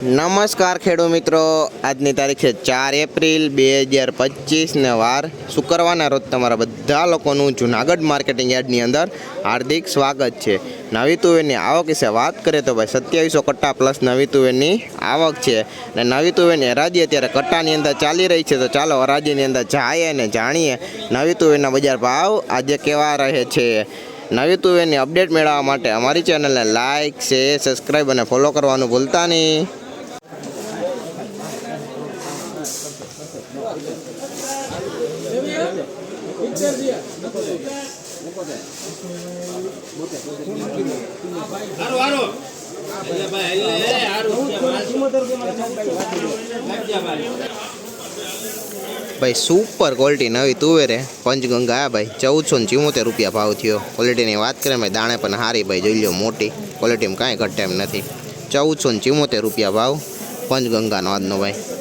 નમસ્કાર ખેડૂત મિત્રો. આજની તારીખ છે ચાર એપ્રિલ બે હજાર પચીસને વાર શુક્રવારના રોજ તમારા બધા લોકોનું જુનાગઢ માર્કેટિંગ યાર્ડની અંદર હાર્દિક સ્વાગત છે. નવી તુવેરની આવક વિશે વાત કરીએ તો ભાઈ સત્યાવીસો કટ્ટા પ્લસ નવી તુવેરની આવક છે. અને નવી તુવેરની હરાજી અત્યારે કટ્ટાની અંદર ચાલી રહી છે. તો ચાલો હરાજીની અંદર જાય અને જાણીએ નવી તુવેરના બજાર ભાવ આજે કેવા રહે છે. નવી તુવેરની અપડેટ મેળવવા માટે અમારી ચેનલને લાઇક શેર, સબસ્ક્રાઈબ અને ફોલો કરવાનું ભૂલતા નહીં. ભાઈ સુપર ક્વોલિટી નવી તુવેરે પંચગંગા આ ભાઈ, ચૌદસો ને ચુમ્મોતેર રૂપિયા ભાવ થયો. ક્વોલિટીની વાત કરીએ ભાઈ, દાણે પણ સારી ભાઈ, જોઈ લો મોટી. ક્વોલિટીમાં કાંઈ ઘટે એમ નથી. ચૌદસો ને ચુમ્મોતેર રૂપિયા ભાવ. પંચગંગાનો આજનો ભાઈ.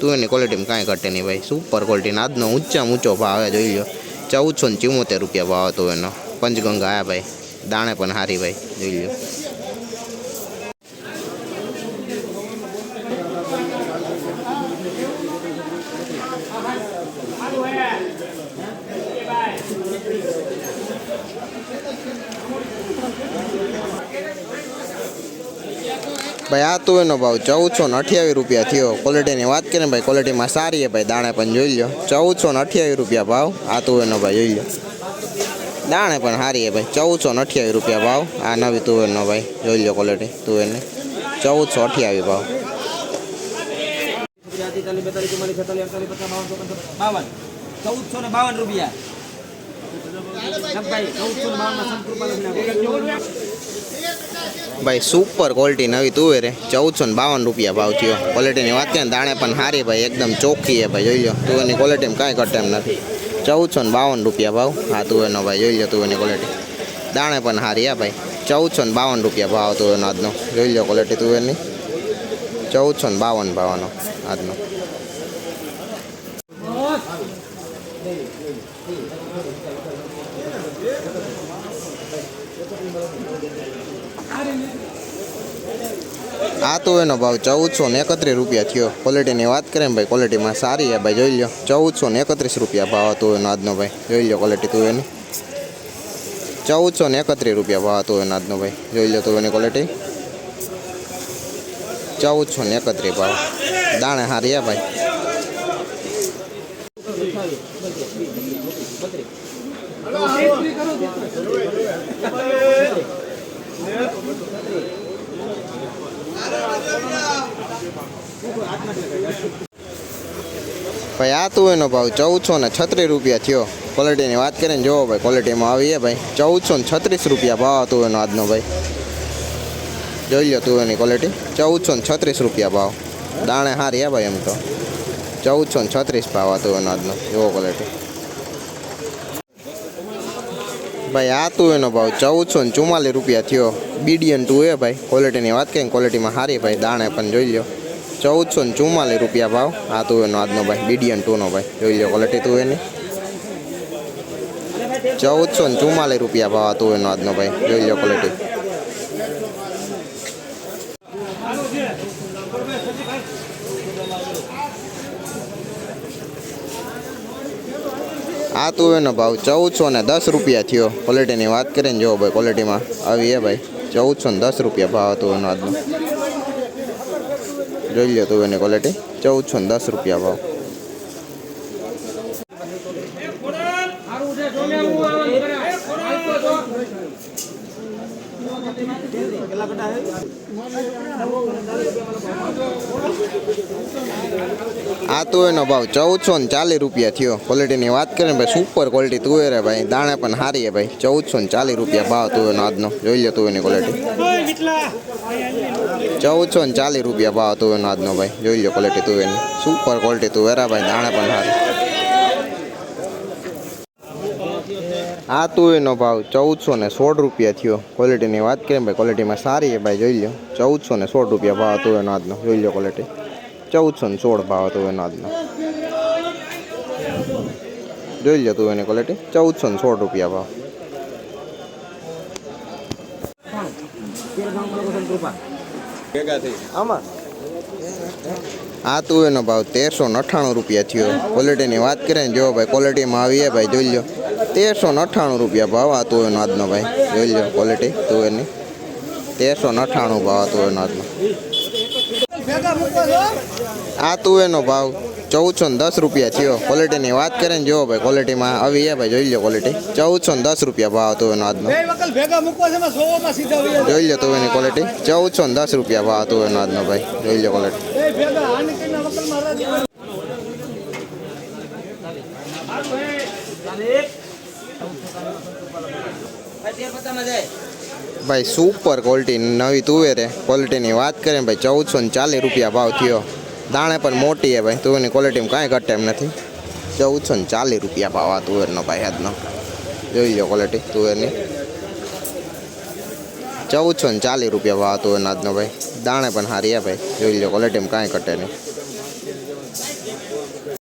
તુવેરની ક્વોલિટીમાં કાંઈ ઘટે નહીં ભાઈ. સુપર ક્વોલિટીનો આજનો ઊંચામાં ઊંચો ભાવ આવે જોઈ લો ચૌદસો ને ચુમ્મોતેર રૂપિયા ભાવ હતો એનો. પંચગંગા આ ભાઈ. દાણે પણ સારી ભાઈ, જોઈ લો ભાઈ આ તુવેરનો ભાવ ચૌદસો ને અઠ્યાવીસ રૂપિયા થયો. ક્વોલિટીની વાત કરીને ભાઈ ક્વોલિટીમાં સારી છે ભાઈ દાણે પણ જોઈ લો ચૌદસો ને અઠ્યાવીસ રૂપિયા ભાવ આ તુવેરનો ભાઈ જોઈ લો દાણે પણ સારી છે ભાઈ ચૌદસો ને અઠ્યાવીસ રૂપિયા ભાવ આ નવી તુવેરનો ભાઈ જોઈ લો ક્વોલિટી તુવેરની ચૌદસો અઠ્યાવીસ ભાવ. ચૌદસો ને બાવન રૂપિયા. ભાઈ સુપર ક્વોલિટી નવી તુવેરે ચૌદસો ને બાવન રૂપિયા ભાવ થયો. ક્વોલિટીની વાત કરીએ દાણે પણ સારી ભાઈ, એકદમ ચોખ્ખી છે ભાઈ, જોઈ લો તુવેરની ક્વોલિટીમાં કાંઈ ઘટે એમ નથી. ચૌદસો ને બાવન રૂપિયા ભાવ. હા તુવેરનો ભાઈ, જોઈ લો તુવેરની ક્વોલિટી દાણે પણ સારી હા ભાઈ. ચૌદસો ને બાવન રૂપિયા ભાવ તુવેરનો આજનો. જોઈ લો ક્વોલિટી તુવેરની ચૌદસો ને બાવન ભાવનો આજનો. આ તો એનો ભાવ ચૌદસો ને એકત્રીસ રૂપિયા થયો. ક્વોલિટીની વાત કરીએ ભાઈ ક્વોલિટીમાં સારી છે ભાઈ, જોઈ લો ચૌદસો ને એકત્રીસ રૂપિયા ભાવ હતો એનો આજનો ભાઈ. જોઈ લો ક્વોલિટી તું એની. ચૌદસો ને એકત્રીસ રૂપિયા ભાવ હતો એનો આજનો ભાઈ. જોઈ લો તું એની ક્વોલિટી ચૌદસો ને એકત્રીસ ભાવ. દાણે હારી હે ભાઈ. ભાઈ, આ તું એનો ભાવ ચૌદસો ને છત્રીસ રૂપિયા થયો. ક્વોલિટીની વાત કરીને જોવો ભાઈ ક્વોલિટીમાં આવી છે ભાઈ. ચૌદસો ને છત્રીસ રૂપિયા ભાવ હતો એનો આજનો ભાઈ. જોઈ લો તું એની ક્વોલિટી ચૌદસો ને છત્રીસ રૂપિયા ભાવ. દાણે હારી હે ભાઈ એમ તો. ચૌદસો ને છત્રીસ ભાવ હતો એનો આજનો. જોવો ક્વોલિટી ભાઈ, આ તું એનો ભાવ ચૌદસો ને ચુમ્માલીસ રૂપિયા થયો. બીડીએન ટુ એ ભાઈ ક્વોલિટીની વાત કરીને ક્વોલિટીમાં સારી ભાઈ, દાણે પણ જોઈ લો ચૌદસો ને ચુમ્માલીસ રૂપિયા ભાવ. આ તું એનો આજનો ભાઈ, બીડીએન ટુનો ભાઈ, જોઈ લો ક્વોલિટી તું એની. ચૌદસો ને ચુમ્માલીસ રૂપિયા ભાવ આ તું એનો આજનો ભાઈ, જોઈ લો ક્વોલિટી આ તુવેરનો ભાવ ચૌદસો ને દસ રૂપિયા થયો. ક્વોલિટીની વાત કરીને જુઓ ભાઈ ક્વોલિટીમાં આવી એ ભાઈ. ચૌદસો ને દસ રૂપિયા ભાવ હતો એનો આજનો. જોઈ લો તુવેરની ક્વોલિટી ચૌદસો ને દસ રૂપિયા ભાવ. આ તો એનો ભાવ ચૌદસો ને ચાલીસ રૂપિયા થયો. ક્વોલિટીની વાત કરીને ભાઈ સુપર ક્વોલિટી તુવેર ભાઈ. દાણે પણ સારી હે ભાઈ. ચૌદસો ને ચાલીસ રૂપિયા ભાવ તુવેરનો આજનો. જોઈ લો તુવેરની ક્વોલિટી ચૌદસો ને ચાલીસ રૂપિયા ભાવ તુવેરનો આજનો ભાઈ. જોઈ લો ક્વોલિટી તુવેરની સુપર ક્વોલિટી તુવેરા ભાઈ. દાણે પણ સારી આ તુવેરનો ભાવ ચૌદસો ને સોળ રૂપિયા થયો. ક્વોલિટીની વાત કરીએ ભાઈ ક્વોલિટીમાં સારી છે ભાઈ જોઈ લો ચૌદસો ને સોળ રૂપિયા ભાવ તુવેરનો આજનો જોઈ લો ક્વોલિટી ચૌદસો ને સોળ ભાવ તુવેરનો એનો આજનો. જોઈ લો તુવેરની એની ક્વોલિટી ચૌદસો ને સોળ રૂપિયા ભાવ. ભેગા થઈ. આમાં? આ તુવેરનો ભાવ તેરસો અઠ્ઠાણું રૂપિયા થયો. ક્વોલિટીની વાત કરીએ ને, જો ભાઈ ક્વોલિટીમાં આવીએ ભાઈ, જોઈ લો તેરસો અઠ્ઠાણું રૂપિયા ભાવ આ તુવેરનો આજનો ભાઈ. જોઈ લો ક્વોલિટી તુવેરની તેરસો અઠ્ઠાણું ભાવ આ તુવેરનો આજનો. આ તુવેરનો ભાવ ચૌદસો ને દસ રૂપિયા થયો. ક્વોલિટીની વાત કરીએ ને જો ભાઈ ક્વોલિટીમાં આવી છે ભાઈ જોઈ લો ક્વોલિટી ચૌદસો ને દસ રૂપિયા ભાવ તુવેરનો આજનો. જોઈ લો તુવેરની ક્વોલિટી ચૌદસો ને દસ રૂપિયા ભાવ તુવેરનો આજનો ભાઈ જોઈ લો ક્વોલિટી ભાઈ સુપર ક્વોલિટી નવી તુવેર છે. ક્વોલિટીની વાત કરીએ ને ભાઈ ચૌદસો ને ચાલીસ રૂપિયા ભાવ થયો. દાણે પણ મોટી હે ભાઈ તુવેરની ક્વોલિટીમાં કાંઈ ઘટે એમ નથી. ચૌદસો ને ચાલીસ રૂપિયા ભાવ આ તુવેરનો ભાઈ આજનો. જોઈ લો ક્વોલિટી તુવેરની. ચૌદસો ને ચાલીસ રૂપિયા ભાવ તુવેરનો આજનો ભાઈ. દાણે પણ સારી હે ભાઈ, જોઈ લો ક્વોલિટીમાં કાંઈ ઘટે નહીં.